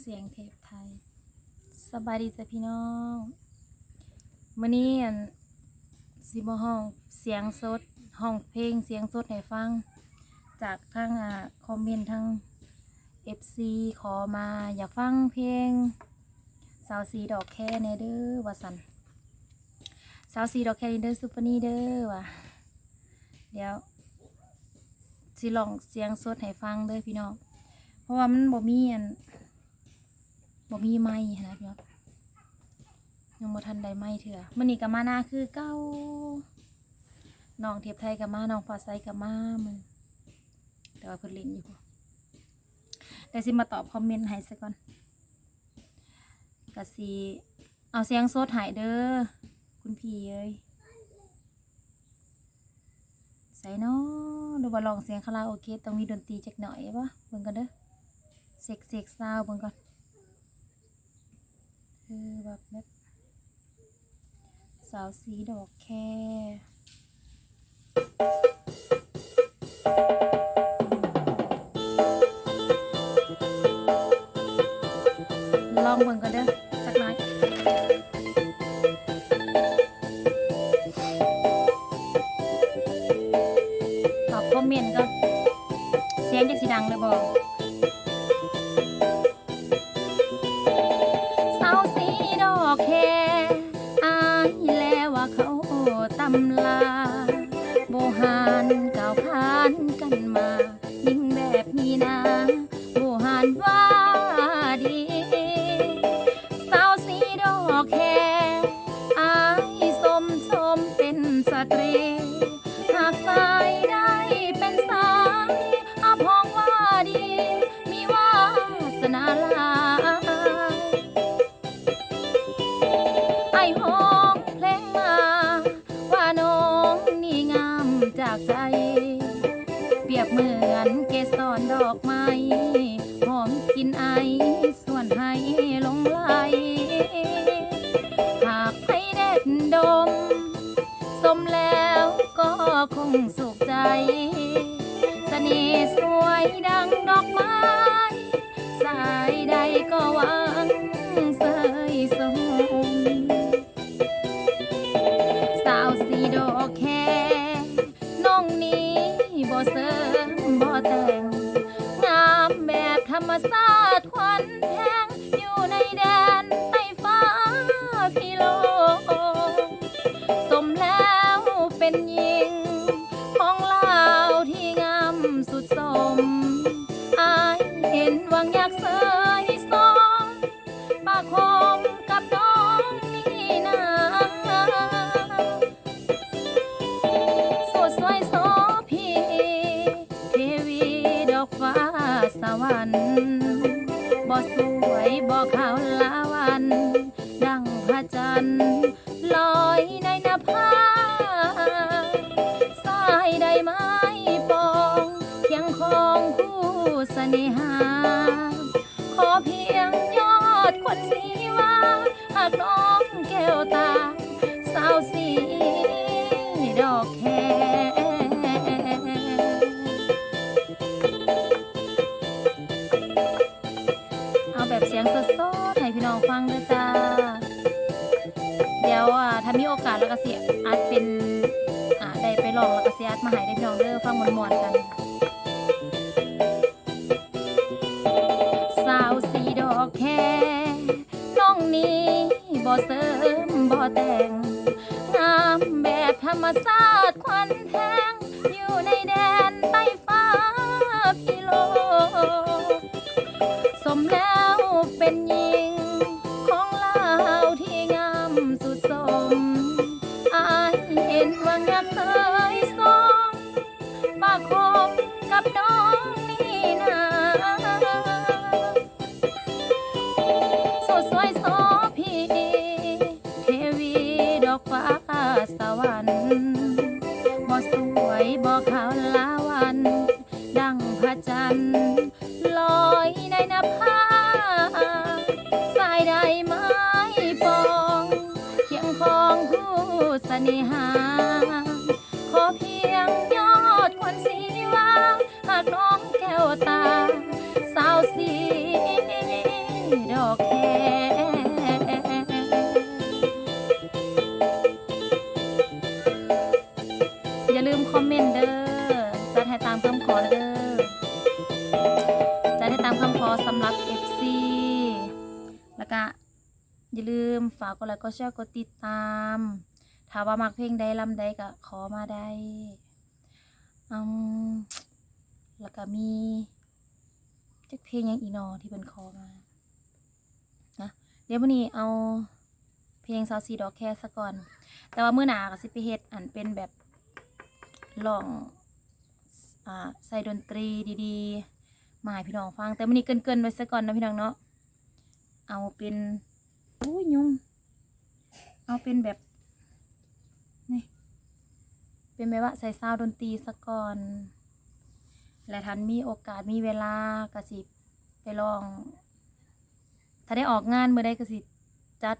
เสียงเทปไทย สบายดีจ้ะพี่น้องมื้อนี้อันสิมห้องเสียงสดห้องเพลงเสียงสดให้ฟัง จากทางอ่าคอมเมนต์ทาง FC ขอมาอยากฟังเพลง สาวสีดอกแค่แน่เด้อว่าสันสาวสีดอกแค่นี่เด้อซุปเปอร์นี่เด้อว่ะเดี๋ยวสิลองเสียงสดให้ฟังเด้อพี่น้องเพราะว่ามันบ่มีอัน บ่มีไม้นะพี่น้องยังบ่ทันได้ไม้เถื่อมื้อนี้ก็มาหน้าคือเก่าน้องเทียบไทยก็มาน้องฟ้าใสก็มามันแต่ว่าเพิ่นเล่นอยู่แต่สิมาตอบคอมเมนต์ให้ซะก่อนก็สิเอาเสียงสดให้เด้อคุณพี่เอ้ยใส่เนาะดูว่าลองเสียงคาราโอเกะต้องมีดนตรีจักหน่อยปะเบิ่งกันเด้อเสกเสกซาวเบิ่งก่อน เออแบบแบบสาวสีดอกแค่ลองเบิ่งกันเด้อ หานก้าวผ่านกันมา ยิ่งแบบนี้นะโบหานว่าดีสาวสีดอกแคอายสมชมเป็นสตรีหากสายได้เป็นสายอาพองว่าดี มีวาสนาลา สุขใจ เสน่ห์สวยดังดอกไม้ สายใดก็หวังเสยสมสาวสีดอกแค่น้องนี้บ่เสริมบ่แต่ง งามแบบธรรมชาติ อยากเสยสองปากคมกับน้องนี่นาสดสวยโสพีเทวีดอกฟ้าสวรรค์บ่สวยบ่ขาวลาวัน ดังพระจันทร์ลอยในนภา น่หา ขอเพียงยอดคนสีว่าหากน้องแก้วตา สาวสีดอกแคเอาแบบเสียงสดๆให้พี่น้องฟังด้วยจ้า เดี๋ยวอ่าถ้ามีโอกาสแล้วก็เสียอัดเป็นอ่าได้ไปลองแล้วก็เสียอัดมาให้ได้พี่น้องเด้อฟังมวนๆกัน บ่เสริมบ่แต่งงามแบบธรรมชาติควันแทงอยู่ในแดนใต้ฟ้าพิโล สมแล้วเป็นหญิง ของลาวที่งามสุดสมอายเห็นว่าง วัน ดังพระจันทร์ลอยในนภาสายใดไม้ปองเคียงคองคู่เสน่หา ดไลค์กดแชร์กดติดตาม ถ้าว่ามักเพลงใดลำใดก็ขอมาได้อืมแล้วก็มีจักเพลงยังอีนอที่เป็นขอมานะเดี๋ยววันนี้เอาเพลงซาวซีดอกแค่ซะก่อน แต่ว่าเมื้อหน้าก็สิไปเฮ็ดอันเป็นแบบลองอ่าใส่ดนตรีดีๆมาให้พี่น้องฟัง แต่มื้อนี้เกินๆไว้ซะก่อนนะพี่น้องเนาะเอาเป็นโอ้ยยุ่ง เอาเป็นแบบนี่เป็นแบบว่าใส่ซาวด์ดนตรีซะก่อน และทันมีโอกาสมีเวลากระสิไปลอง ถ้าได้ออกงานเมื่อใดกระสิจัด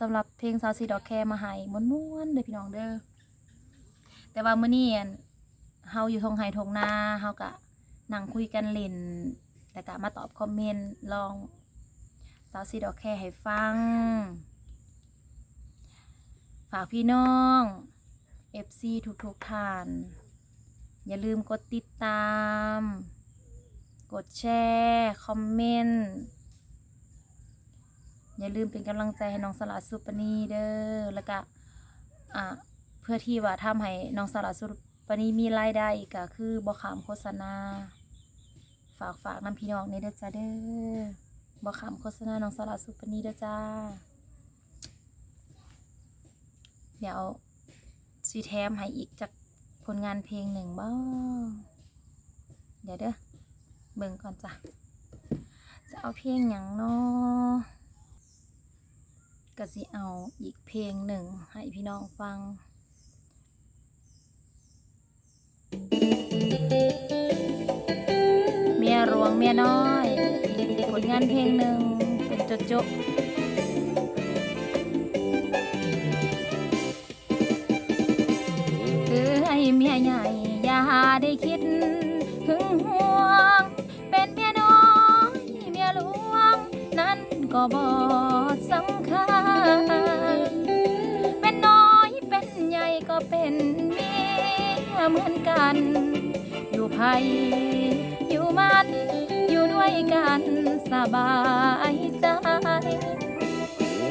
สำหรับเพลงซาวซีดอกแคมาให้ม้วนๆเด้อพี่น้องเด้อแต่ว่าเมื้อนี่เฮาอยู่ทงไห้ทงนาเฮาก็นั่งคุยกันเล่นแต่ก็มาตอบคอมเมนต์ลองซาวซีดอกแคให้ฟัง ฝากพี่น้อง FC ทุกๆท่าน อย่าลืมกดติดตาม กดแชร์ คอมเมนต์ อย่าลืมเป็นกำลังใจให้น้องสลัดสุปนีเด้อ แล้วก็อะเพื่อที่ว่าทำให้น้องสลัดสุปนีมีรายได้อีก็คือบ่ขามโฆษณา ฝากฝากน้ำพี่น้องนี่เด้อจ้าเด้อบ่ขามโฆษณาน้องสลัดสุปนีเด้อจ้า เดี๋ยวซีแถมให้อีกจากผลงานเพลงหนึ่งบ้างเดี๋ยวเด้อเบิ่งก่อนจ้ะ จะเอาเพลงอย่างนาะก็สิเอาอีกเพลงหนึ่งให้พี่น้องฟัง เมียหลวงเมียน้อย ผลงานเพลงหนึ่งเป็นโจโจ อย่าได้คิดหึงหวง เป็นเมียน้อยเมียหลวง นั้นก็บ่สำคัญ เป็นน้อยเป็นใหญ่ก็เป็นเมียเหมือนกัน อยู่ไผอยู่มันอยู่ด้วยกันสบายใจ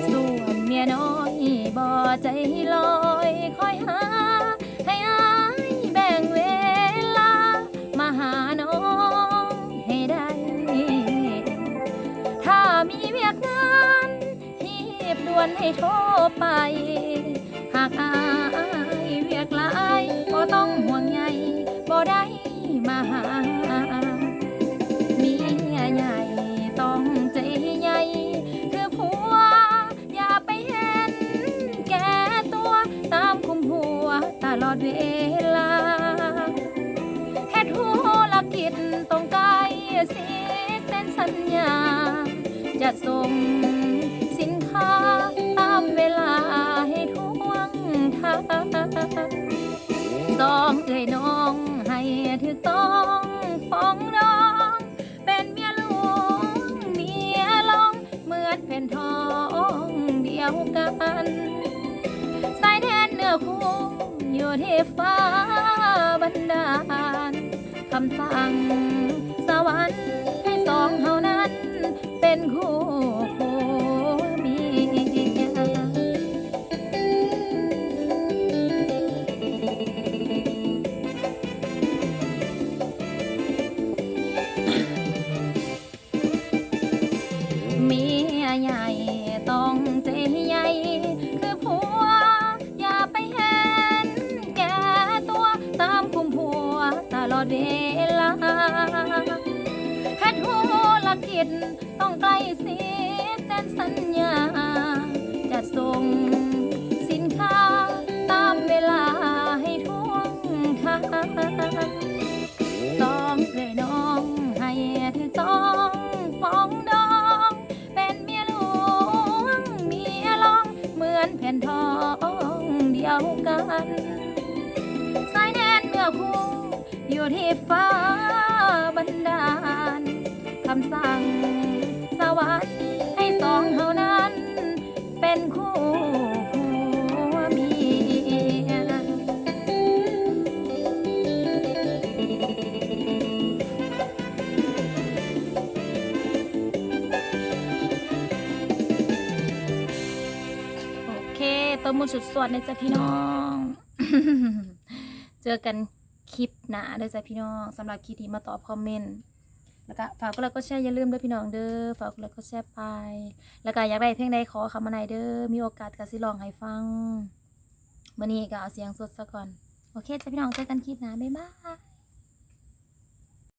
ส่วนเมียน้อยบ่ใจลอยคอยหา นให้โทรไป หากอายเวียกลายก็ต้องห่วงใยบ่ได้มาหาเมีใหญ่ต้องใจใหญ่ คือผัว อย่าไปเห็น แก่ตัวตามคุมหัวตลอดเวลาเฮ็ดธุรกิจต้องไกลสิเส้นสัญญาจะส่งสินค้าตาม เวลาให้ทวงทางสองเอ่ยน้องให้ถึกต้องป้องน้อง เป็นเมียหลวงเมียลองเหมือนแผ่นทองเดียวกันสายแดนเนื้อคู่อยู่ที่ฟ้าบันดาลคำสั่ง เวลาเฮ็ดธุรกิจต้องใกล้สิเส้นสัญญาจะส่ง ฟ้าบันดาลคำสั่งสวรรค์ให้สองเฮานั้น เป็นคู่ผัวมีโอเคตัวมือสุดสวดนะจ๊ะพี่น้อง เจอกัน คลิปหนาเด้อจ้ะพี่น้องสำหรับคลิปที่มาตอบคอมเมนต์แล้วก็ฝากกดไลค์กดแชร์อย่าลืมเด้อพี่น้องเด้อฝากกดไลค์กดแชร์ไป แล้วก็อยากได้เพลงใดขอคำมาไหนเด้อมีโอกาสก็สิลองให้ฟังมื้อนี้ก็เอาเสียงสดซะก่อน โอเคจ้ะพี่น้องเจอกันคลิปหน้าบ๊ายบาย